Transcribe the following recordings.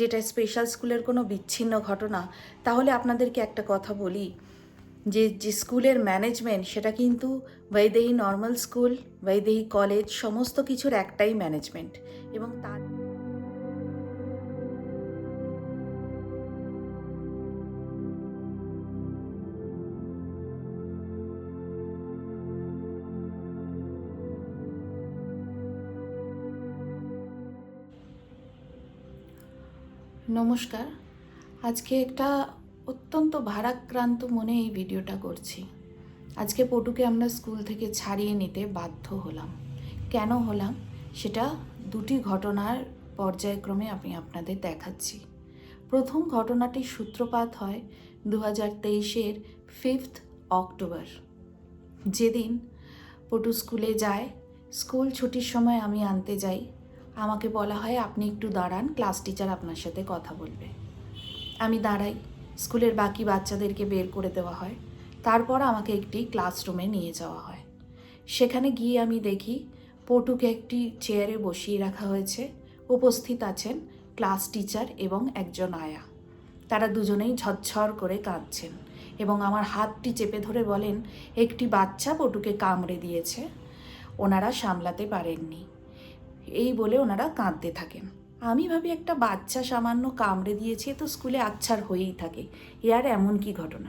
যেটা স্পেশাল স্কুলের কোনো বিচ্ছিন্ন ঘটনা, তাহলে আপনাদেরকে একটা কথা বলি। যে যে স্কুলের ম্যানেজমেন্ট সেটা কিন্তু Vaidehi normal school Vaidehi college সমস্ত কিছুর একটাই ম্যানেজমেন্ট এবং তার নমস্কার। আজকে একটা অত্যন্ত ভারাক্রান্ত মনে এই ভিডিওটা করছি। আজকে পটুকে আমরা স্কুল থেকে ছাড়িয়ে নিতে বাধ্য হলাম। কেন হলাম? সেটা দুটি ঘটনার পর্যায়ক্রমে আমি আপনাদের দেখাচ্ছি। প্রথম ঘটনাটির সূত্রপাত হয় দু হাজার তেইশের ফিফথ অক্টোবর। যেদিন পটু স্কুলে যায়, স্কুল ছুটির সময় আমি আনতে যাই আমাকে বলা হয় আপনি একটু দাঁড়ান, ক্লাস টিচার আপনার সাথে কথা বলবে। আমি দাঁড়াই, স্কুলের বাকি বাচ্চাদেরকে বের করে দেওয়া হয়। তারপর আমাকে একটি ক্লাসরুমে নিয়ে যাওয়া হয়। সেখানে গিয়ে আমি দেখি পটুকে একটি চেয়ারে বসিয়ে রাখা হয়েছে। উপস্থিত আছেন ক্লাস টিচার এবং একজন আয়া। তারা দুজনেই ঝরঝর করে কাঁদছেন এবং আমার হাতটি চেপে ধরে বলেন, একটি বাচ্চা পটুকে কামড়ে দিয়েছে। ওনারা সামলাতে পারেননি। এই বলে ওনারা কাঁদতে থাকেন। আমি ভাবি একটা বাচ্চা সামান্য কামড়ে দিয়েছে তো স্কুলে আচ্ছার হয়েই থাকে। এ আর এমন কি ঘটনা?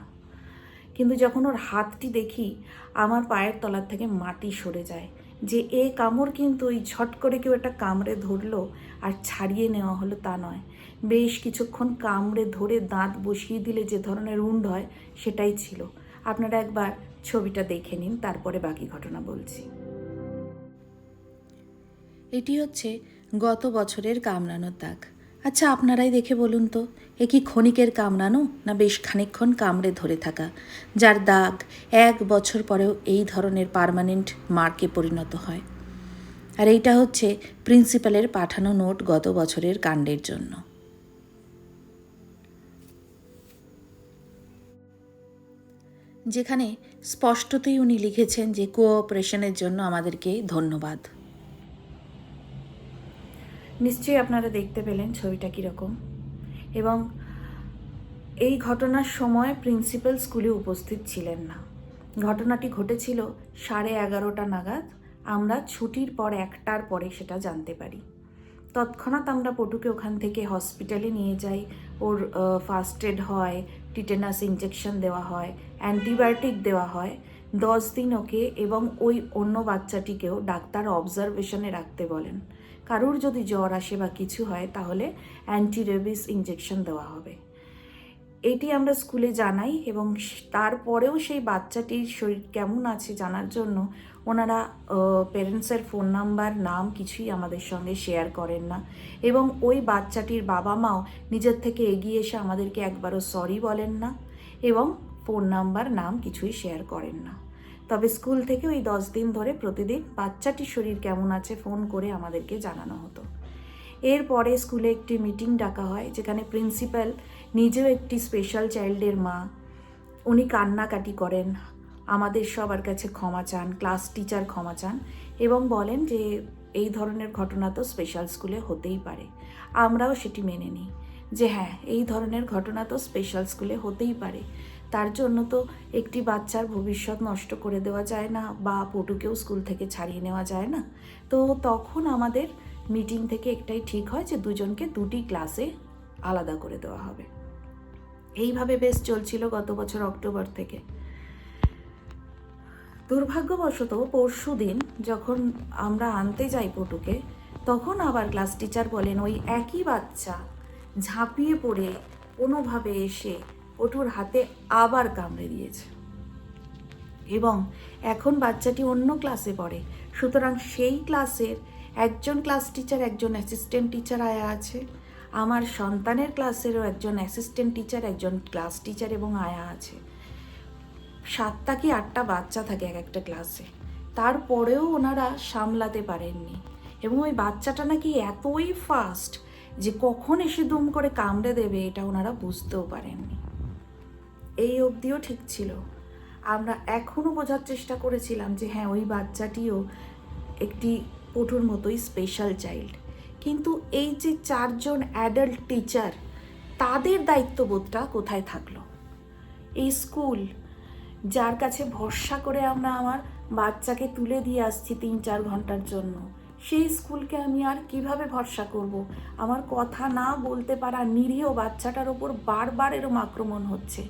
কিন্তু যখন ওর হাতটি দেখি, আমার পায়ের তলার থেকে মাটি সরে যায়। যে এ কামড় কিন্তু ওই ঝট করে কেউ একটা কামড়ে ধরলো আর ছাড়িয়ে নেওয়া হলো তা নয়। বেশ কিছুক্ষণ কামড়ে ধরে দাঁত বসিয়ে দিলে যে ধরনের উন্ড হয়, সেটাই ছিল। আপনারা একবার ছবিটা দেখে নিন, তারপরে বাকি ঘটনা বলছি। এটি হচ্ছে গত বছরের কামড়ানোর দাগ। আচ্ছা আপনারাই দেখে বলুন তো, এ কি ক্ষণিকের কামড়ানো না বেশ খানিকক্ষণ কামড়ে ধরে থাকা, যার দাগ এক বছর পরেও এই ধরনের পার্মানেন্ট মার্কে পরিণত হয়? আর এইটা হচ্ছে প্রিন্সিপালের পাঠানো নোট গত বছরের কাণ্ডের জন্য। যেখানে স্পষ্টতই উনি লিখেছেন যে কোঅপারেশনের জন্য আমাদেরকে ধন্যবাদ। নিশ্চয়ই আপনারা দেখতে পেলেন ছবিটা কীরকম। এবং এই ঘটনার সময় প্রিন্সিপাল স্কুলে উপস্থিত ছিলেন না। ঘটনাটি ঘটেছিল সাড়ে এগারোটা নাগাদ। আমরা ছুটির পর একটার পরে সেটা জানতে পারি। তৎক্ষণাৎ আমরা পটুকে ওখান থেকে হসপিটালে নিয়ে যাই। ওর ফার্স্ট এড হয় টিটেনাস ইঞ্জেকশন দেওয়া হয় অ্যান্টিবায়োটিক দেওয়া হয়। দশ দিন ওকে এবং ওই অন্য বাচ্চাটিকেও ডাক্তার অবজারভেশনে রাখতে বলেন। কারুর যদি জ্বর আসে বা কিছু হয়, তাহলে অ্যান্টি রেবিস ইঞ্জেকশন দেওয়া হবে। এটি আমরা স্কুলে জানাই এবং তারপরেও সেই বাচ্চাটির শরীর কেমন আছে জানার জন্য ওনারা পেরেন্টসের ফোন নাম্বার নাম কিছুই আমাদের সঙ্গে শেয়ার করেন না। এবং ওই বাচ্চাটির বাবা মাও নিজের থেকে এগিয়ে এসে আমাদেরকে একবারও সরি বলেন না এবং ফোন নাম্বার নাম কিছুই শেয়ার করেন না। তবে স্কুল থেকে ওই দশ দিন ধরে প্রতিদিন বাচ্চাটির শরীর কেমন আছে ফোন করে আমাদেরকে জানানো হতো। এরপরে স্কুলে একটি মিটিং ডাকা হয়, যেখানে প্রিন্সিপাল নিজেও একটি স্পেশাল চাইল্ডের মা। উনি কান্নাকাটি করেন, আমাদের সবার কাছে ক্ষমা চান, ক্লাস টিচার ক্ষমা চান এবং বলেন যে এই ধরনের ঘটনা তো স্পেশাল স্কুলে হতেই পারে। আমরাও সেটি মেনে নিই যে হ্যাঁ এই ধরনের ঘটনা তো স্পেশাল স্কুলে হতেই পারে। তার জন্য তো একটি বাচ্চার ভবিষ্যৎ নষ্ট করে দেওয়া যায় না বা পটুকেও স্কুল থেকে ছাড়িয়ে নেওয়া যায় না। তো তখন আমাদের মিটিং থেকে একটাই ঠিক হয় যে দুজনকে দুটি ক্লাসে আলাদা করে দেওয়া হবে। এইভাবে বেশ চলছিল গত বছর অক্টোবর থেকে। দুর্ভাগ্যবশত পরশু দিন যখন আমরা আনতে যাই পটুকে, তখন আবার ক্লাস টিচার বলেন, ওই একই বাচ্চা ঝাঁপিয়ে পড়ে কোনোভাবে এসে পটুর হাতে আবার কামড়ে দিয়েছে। এবং এখন বাচ্চাটি অন্য ক্লাসে পড়ে। সুতরাং সেই ক্লাসের একজন ক্লাস টিচার, একজন অ্যাসিস্ট্যান্ট টিচার আয়া আছে। আমার সন্তানের ক্লাসেরও একজন অ্যাসিস্ট্যান্ট টিচার, একজন ক্লাস টিচার এবং আয়া আছে। সাতটা কি আটটা বাচ্চা থাকে এক একটা ক্লাসে। তারপরেও ওনারা সামলাতে পারেননি। এবং ওই বাচ্চাটা নাকি এতই ফাস্ট যে কখন এসে দুম করে কামড়ে দেবে, এটা ওনারা বুঝতেও পারেননি। এই অবধিও ঠিক ছিল। আমরা এখনও বোঝার চেষ্টা করেছিলাম যে হ্যাঁ ওই বাচ্চাটিও একটি পটুর মতোই স্পেশাল চাইল্ড কিন্তু এই যে চারজন অ্যাডাল্ট টিচার তাদের দায়িত্ববোধটা কোথায় থাকল? এই স্কুল যার কাছে ভরসা করে আমরা আমার বাচ্চাকে তুলে দিয়ে আসছি তিন চার ঘণ্টার জন্য, সেই স্কুলকে আমি আর কীভাবে ভরসা করব? আমার কথা না বলতে পারা নিরীহ বাচ্চাটার ওপর বারবার এরম আক্রমণ হচ্ছে।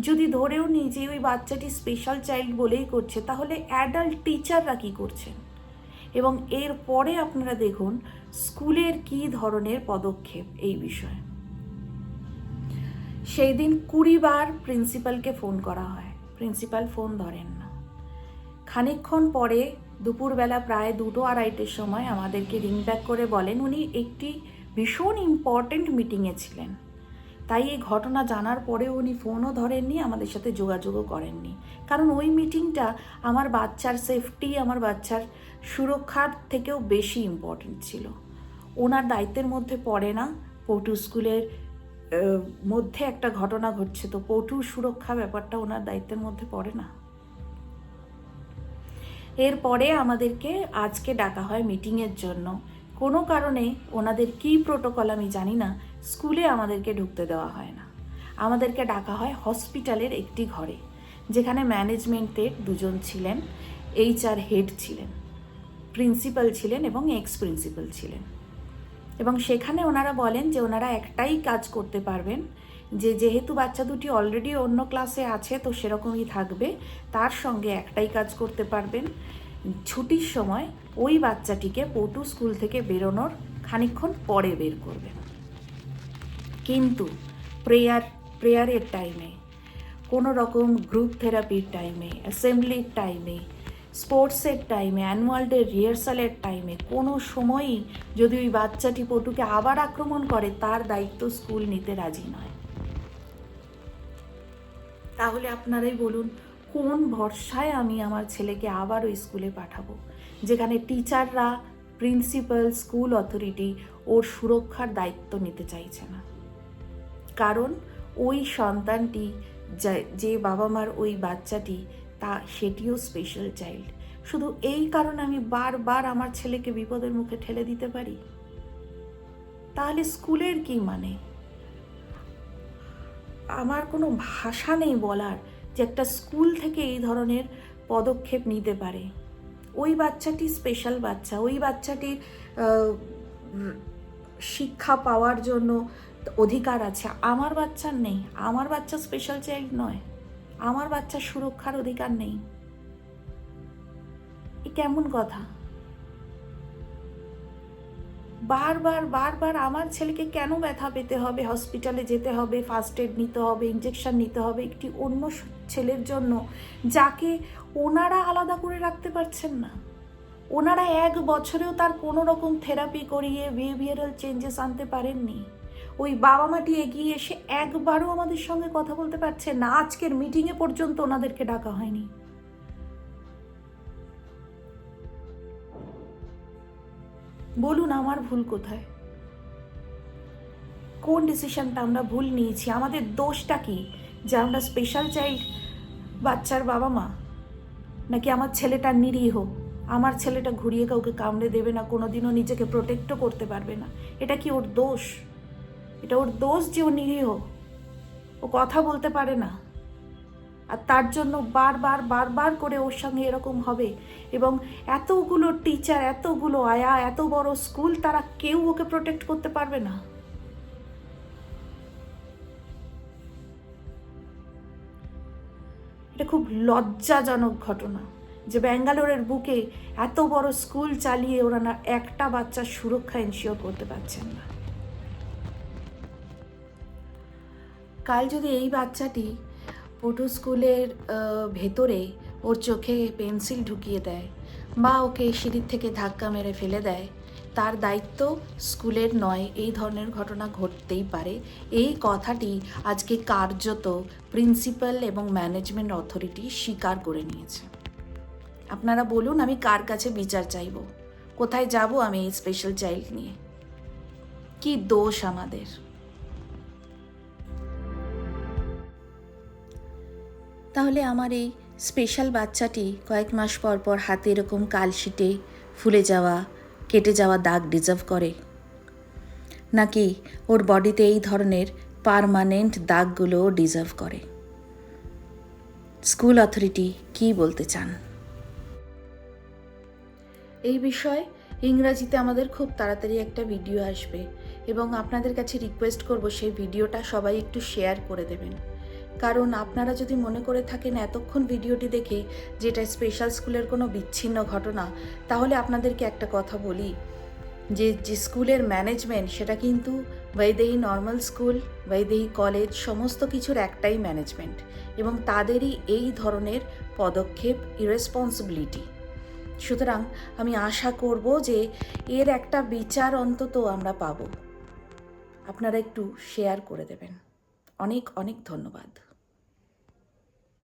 যদি ধরেও নিই যে ওই বাচ্চাটি স্পেশাল চাইল্ড বলেই করছে, তাহলে অ্যাডাল্ট টিচাররা কী করছেন? এবং এর পরে আপনারা দেখুন স্কুলের কি ধরনের পদক্ষেপ এই বিষয়ে। সেই দিন কুড়ি বার প্রিন্সিপালকে ফোন করা হয়। প্রিন্সিপাল ফোন ধরেন না। খানিকক্ষণ পরে দুপুরবেলা প্রায় দুটো আড়াইটের সময় আমাদেরকে রিং ব্যাক করে বলেন, উনি একটি ভীষণ ইম্পর্ট্যান্ট মিটিংয়ে ছিলেন। তাই এই ঘটনা জানার পরেও উনি ফোনও ধরেননি, আমাদের সাথে যোগাযোগও করেননি। কারণ ওই মিটিংটা আমার বাচ্চার সেফটি আমার বাচ্চার সুরক্ষার থেকেও বেশি ইম্পর্ট্যান্ট ছিল। ওনার দায়িত্বের মধ্যে পড়ে না। পটু স্কুলের মধ্যে একটা ঘটনা ঘটছে, তো পটু সুরক্ষা ব্যাপারটা ওনার দায়িত্বের মধ্যে পড়ে না। এরপরে আমাদেরকে আজকে ডাকা হয় মিটিংয়ের জন্য। কোনো কারণে ওনাদের কী প্রোটোকল আমি জানি না স্কুলে আমাদেরকে ঢুকতে দেওয়া হয় না। আমাদেরকে ডাকা হয় হসপিটালের একটি ঘরে, যেখানে ম্যানেজমেন্টের দুজন ছিলেন এইচআর হেড ছিলেন প্রিন্সিপাল ছিলেন এবং এক্স প্রিন্সিপাল ছিলেন। এবং সেখানে ওনারা বলেন যে ওনারা একটাই কাজ করতে পারবেন, যে যেহেতু বাচ্চা দুটি অলরেডি অন্য ক্লাসে আছে, তো সেরকমই থাকবে, তার সঙ্গে একটাই কাজ করতে পারবেন। ছুটির সময় ওই বাচ্চাটিকে পটু স্কুল থেকে বেরোনোর খানিকক্ষণ পরে বের করবেন কিন্তু প্রেয়ার, প্রেয়ারের টাইমে, কোনো রকম গ্রুপ থেরাপির টাইমে, অ্যাসেম্বলির টাইমে, স্পোর্টসের টাইমে, অ্যানুয়াল ডে রিহার্সালের টাইমে, কোনো সময়ই যদি ওই বাচ্চাটি পটুকে আবার আক্রমণ করে, তার দায়িত্ব স্কুল নিতে রাজি নয়। তাহলে আপনারাই বলুন কোন ভরসায় আমি আমার ছেলেকে আবারও স্কুলে পাঠাবো? যেখানে টিচাররা, প্রিন্সিপাল, স্কুল অথরিটি ওর সুরক্ষার দায়িত্ব নিতে চাইছে না। কারণ ওই সন্তানটি, যা- যে বাবা মার ওই বাচ্চাটি, তা সেটিও স্পেশাল চাইল্ড শুধু এই কারণে আমি বারবার আমার ছেলেকে বিপদের মুখে ঠেলে দিতে পারি? তাহলে স্কুলের কি মানে? আমার কোনো ভাষা নেই বলার। যে একটা স্কুল থেকে এই ধরনের পদক্ষেপ নিতে পারে। ওই বাচ্চাটি স্পেশাল বাচ্চা, ওই বাচ্চাটির শিক্ষা পাওয়ার জন্য অধিকার আছে। আমার বাচ্চার নেই, আমার বাচ্চা স্পেশাল চাইল্ড নয়, আমার বাচ্চার সুরক্ষার অধিকার নেই। এ কেমন কথা? বারবার বারবার আমার ছেলেকে কেন ব্যথা পেতে হবে? হসপিটালে যেতে হবে ফার্স্ট এড নিতে হবে ইঞ্জেকশন নিতে হবে একটি অন্য ছেলের জন্য, যাকে ওনারা আলাদা করে রাখতে পারছেন না। ওনারা এক বছরেও তার কোনো রকম থেরাপি করিয়ে বিহেভিয়ারাল চেঞ্জেস আনতে পারেননি। ওই বাবা মাটি এগিয়ে এসে একবারও আমাদের সঙ্গে কথা বলতে পারছে না। আজকের মিটিংয়ে পর্যন্ত ওনাদেরকে ডাকা হয়নি। বলুন আমার ভুল কোথায়? কোন ডিসিশনটা আমরা ভুল নিয়েছি? আমাদের দোষটা কি? যে আমরা স্পেশাল চাইল্ড বাচ্চার বাবা মা? নাকি আমার ছেলেটা নিরীহ? আমার ছেলেটা ঘুরিয়ে কাউকে কামড়ে দেবে না, কোনোদিনও নিজেকে প্রোটেক্টও করতে পারবে না। এটা কি ওর দোষ? এটা ওর দোষ যে ও নিরীহ? ও কথা বলতে পারে না। আর তার জন্য বারবার বারবার করে ওর সঙ্গে এরকম হবে। এবং এতগুলো টিচার এতগুলো আয়া, এত বড় স্কুল তারা কেউ ওকে প্রোটেক্ট করতে পারবে না। এটা খুব লজ্জাজনক ঘটনা যে ব্যাঙ্গালোরের বুকে এত বড় স্কুল চালিয়ে ওরা না একটা বাচ্চার সুরক্ষা এনশিওর করতে পারছেন না। কাল যদি এই বাচ্চাটি পটু স্কুলের ভেতরে ওর চোখে পেন্সিল ঢুকিয়ে দেয়। বা ওকে সিঁড়ির থেকে ধাক্কা মেরে ফেলে দেয়। তার দায়িত্ব স্কুলের নয়, এই ধরনের ঘটনা ঘটতেই পারে। এই কথাটি আজকে কার্যত প্রিন্সিপাল এবং ম্যানেজমেন্ট অথরিটি স্বীকার করে নিয়েছে। আপনারা বলুন, আমি কার কাছে বিচার চাইব? কোথায় যাব আমি এই স্পেশাল চাইল্ড নিয়ে? কি দোষ আমাদের? তাহলে আমার এই স্পেশাল বাচ্চাটি কয়েক মাস পর পর হাতে এরকম কালশিটে ফুলে যাওয়া, কেটে যাওয়া দাগ ডিজার্ভ করে। নাকি ওর বডিতে এই ধরনের পারমানেন্ট দাগগুলোও ডিজার্ভ করে? স্কুল অথরিটি কি বলতে চান? এই বিষয়ে ইংরাজিতে আমাদের খুব তাড়াতাড়ি একটা ভিডিও আসবে এবং আপনাদের কাছে রিকোয়েস্ট করব সেই ভিডিওটা সবাই একটু শেয়ার করে দেবেন। কারণ আপনারা যদি মনে করে থাকেন এতক্ষণ ভিডিওটি দেখে যেটা স্পেশাল স্কুলের কোনো বিচ্ছিন্ন ঘটনা, তাহলে আপনাদেরকে একটা কথা বলি। যে যে স্কুলের ম্যানেজমেন্ট সেটা কিন্তু Vaidehi normal school Vaidehi college সমস্ত কিছুর একটাই ম্যানেজমেন্ট এবং তাদেরই এই ধরনের পদক্ষেপ ইরেসপন্সিবিলিটি সুতরাং আমি আশা করব যে এর একটা বিচার অন্তত আমরা পাব। আপনারা একটু শেয়ার করে দেবেন। অনেক অনেক ধন্যবাদ।